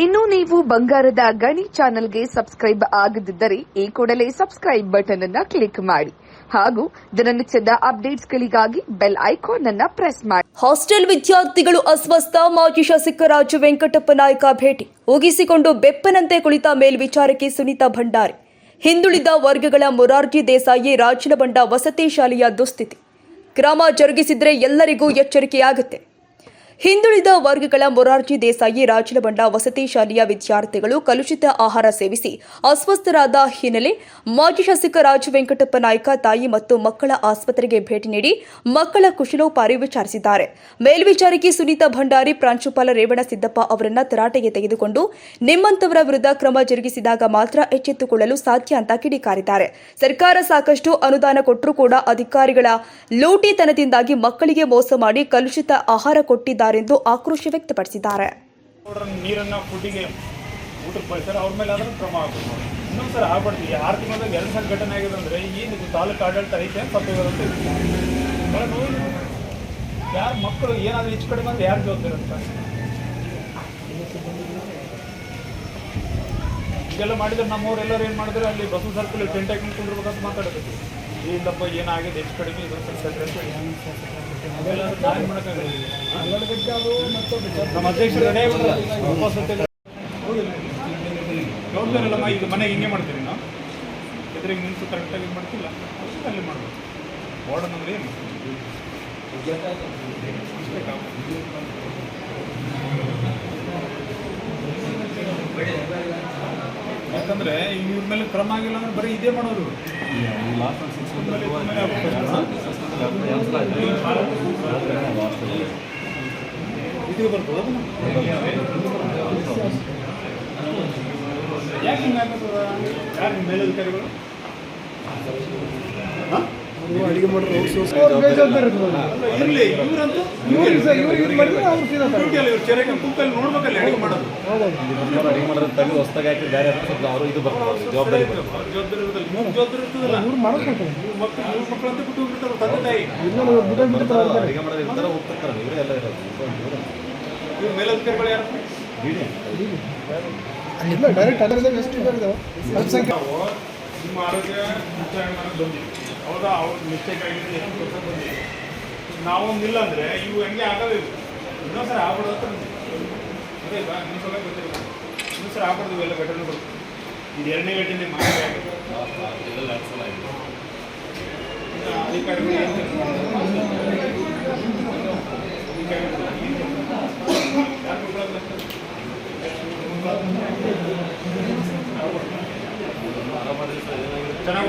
ಇನ್ನು ನೀವು ಬಂಗಾರದ ಗಣಿ ಚಾನೆಲ್ಗೆ ಸಬ್ಸ್ಕ್ರೈಬ್ ಆಗದಿದ್ದರೆ ಈ ಕೂಡಲೇ ಸಬ್ಸ್ಕ್ರೈಬ್ ಬಟನ್ ಅನ್ನ ಕ್ಲಿಕ್ ಮಾಡಿ. ಹಾಗೂ ದಿನನಿತ್ಯದ ಅಪ್ಡೇಟ್ಸ್ಗಳಿಗಾಗಿ ಬೆಲ್ ಐಕಾನ್ ಅನ್ನ ಪ್ರೆಸ್ ಮಾಡಿ. ಹಾಸ್ಟೆಲ್ ವಿದ್ಯಾರ್ಥಿಗಳು ಅಸ್ವಸ್ಥ, ಮಾಜಿ ಶಾಸಕ ರಾಜು ವೆಂಕಟಪ್ಪ ನಾಯಕ ಭೇಟಿ. ಉಗಿಸಿಕೊಂಡು ಬೆಪ್ಪನಂತೆ ಕುಳಿತ ಮೇಲ್ವಿಚಾರಕಿ ಸುನೀತಾ ಭಂಡಾರಿ. ಹಿಂದುಳಿದ ವರ್ಗಗಳ ಮೊರಾರ್ಜಿ ದೇಸಾಯಿ, ರಾಜನಬಂಡ ವಸತಿ ಶಾಲೆಯ ದುಸ್ಥಿತಿ. ಕ್ರಮ ಜರುಗಿಸಿದ್ರೆ ಎಲ್ಲರಿಗೂ ಎಚ್ಚರಿಕೆಯಾಗುತ್ತೆ. ಹಿಂದುಳಿದ ವರ್ಗಗಳ ಮೊರಾರ್ಜಿ ದೇಸಾಯಿ ರಾಜಲಬಂಡ ವಸತಿ ಶಾಲೆಯ ವಿದ್ಯಾರ್ಥಿಗಳು ಕಲುಷಿತ ಆಹಾರ ಸೇವಿಸಿ ಅಸ್ವಸ್ಥರಾದ ಹಿನ್ನೆಲೆ ಮಾಜಿ ಶಾಸಕ ರಾಜ ವೆಂಕಟಪ್ಪ ನಾಯ್ಕ ತಾಯಿ ಮತ್ತು ಮಕ್ಕಳ ಆಸ್ಪತ್ರೆಗೆ ಭೇಟಿ ನೀಡಿ ಮಕ್ಕಳ ಕುಶಲೋಪಾರಿ ವಿಚಾರಿಸಿದ್ದಾರೆ ಮೇಲ್ವಿಚಾರಕಿ ಸುನೀತಾ ಭಂಡಾರಿ, ಪ್ರಾಂಶುಪಾಲ ರೇವಣ ಸಿದ್ದಪ್ಪ ಅವರನ್ನ ತರಾಟೆಗೆ ತೆಗೆದುಕೊಂಡು ನಿಮ್ಮಂತವರ ವಿರುದ್ಧ ಕ್ರಮ ಜರುಗಿಸಿದಾಗ ಮಾತ್ರ ಎಚ್ಚೆತ್ತುಕೊಳ್ಳಲು ಸಾಧ್ಯ ಅಂತ ಕಿಡಿಕಾರಿದ್ದಾರೆ. ಸರ್ಕಾರ ಸಾಕಷ್ಟು ಅನುದಾನ ಕೊಟ್ಟರೂ ಕೂಡ ಅಧಿಕಾರಿಗಳ ಲೂಟಿತನದಿಂದಾಗಿ ಮಕ್ಕಳಿಗೆ ಮೋಸ ಮಾಡಿ ಕಲುಷಿತ ಆಹಾರ ಕೊಟ್ಟಿದ್ದಾರೆಂದು ಆಕ್ರೋಶ ವ್ಯಕ್ತಪಡಿಸಿದ್ದಾರೆ. ನೀರನ್ನ ಫುಡ್ಡಿಗೆ ಊಟಕ್ಕೆ ಬಳಸ್ತಾರೆ ಅವ್ರ ಮೇಲೆ ಆದ್ರೆ ಕ್ರಮ ಆಗಬೇಕು ಇನ್ನೊಂದು ಸಲ ಆಗ್ಬಾರ್ದು ಈ ಆರು ತಿಂಗಳದಾಗ ಎರಡು ಸಲ ಘಟನೆ ಆಗಿದೆ ಅಂದರೆ ಏನು ತಾಲೂಕು ಆಡಳಿತ ಐತೆ ಅಂತ ನೋವು ಯಾರು ಮಕ್ಕಳು ಏನಾದರೂ ಹೆಚ್ಚು ಕಡಿಮೆ ಅಂದ್ರೆ ಯಾರು ಜವಾಬ್ದಾರಿ ಅಂತ? ಇದೆಲ್ಲ ಮಾಡಿದ್ರೆ ನಮ್ಮವ್ರು ಎಲ್ಲರೂ ಏನು ಮಾಡಿದ್ರೆ ಅಲ್ಲಿ ಬಸ್ ಸರ್ಕಲ್ ಟೆಂಟ್ ಹಾಕೊಂಡು ಕುಂದಿರ್ಬೇಕಂತ ಮಾತಾಡಬೇಕು ಇಲ್ಲಪ್ಪ, ಏನಾಗಿದೆ? ಹೆಚ್ಚು ಕಡಿಮೆ ಇದು ಮಾಡೋಕ್ಕಾಗಲ್ಲ. ನಮ್ಮ ಅಧ್ಯಕ್ಷರು ರೆಡಿ ಆಗ್ಬಿಟ್ರೆ ಹಿಂಗೆ ಮಾಡ್ತೀವಿ ನಾವು? ಎದುರಿಗೆ ನಿಲ್ಸು ಕರೆಕ್ಟಾಗಿ ಇದು ಮಾಡ್ತಿಲ್ಲ ಅಲ್ಲಿ ಮಾಡ್ಬೋದು. ವಾರ್ಡನ್ ಅಂದ್ರೆ ಏನು? ಯಾಕಂದ್ರೆ ಇವ್ರ ಮೇಲೆ ಕ್ರಮ ಆಗಿಲ್ಲ ಅಂದ್ರೆ ಬರೀ ಇದೇ ಮಾಡೋರು. ಇದು. ಬರ್ತದ ಯಾಕೆ ಹಿಂಗಾಗ್ತದ ಯಾರು ಮೇಲಧಿಕಾರಿಗಳು? ಅಡಿಗೆ ಮಾಡೋರು ತೆಗೆದು ಹೊಸ್ದಾಗಿ ಹಾಕಿ ಬೇರೆ ಸ್ವಲ್ಪ ಅವರು ಇದು ಬರ್ತಾರೆ ಜವಾಬ್ದಾರಿ ಅಡಿಗೆ ಮಾಡೋದು ಇರ್ತಾರೆ ಹೋಗ್ತಿರ್ತಾರೆ ಇವರೇ ಎಲ್ಲ ಇರೋದು. ಮೇಲಧಿಕಾರಿಗಳು ಯಾರು? ಬಿಡಿ. ನಾವು ನಿಮ್ಮ ಆರೋಗ್ಯ ಬಂದಿವಿ ಹೌದಾ? ಅವ್ರಿಗೆ ಮಿಸ್ಟೇಕ್ ಆಗಿದೆ ಎಷ್ಟು ಬಂದಿದೆ ಬಂದಿವಿ ನಿಲ್ಲ ಅಂದರೆ ಇವು ಹೆಂಗೆ ಆಗಲ್ಲ ಇವು. ಇನ್ನೊಂದ್ಸರಿ ಆಗ್ಬಾರ್ದು ಅಂತ ಅದೇ ಅದೇ ಬಾ ಇನ್ನೊಂದ್ಸಲ ಗೊತ್ತಿಲ್ಲ. ಇನ್ನೊಂದ್ಸರಿ ಆಗ್ಬಾರ್ದು ಇವೆಲ್ಲ ಬರ್ತೀವಿ ಇದು ಎರಡನೇ ಘಟನೆ ಮಾಡಿ ಅಧಿಕಾರಿಗಳು ಏನು ಚೆನ್ನಾಗಿ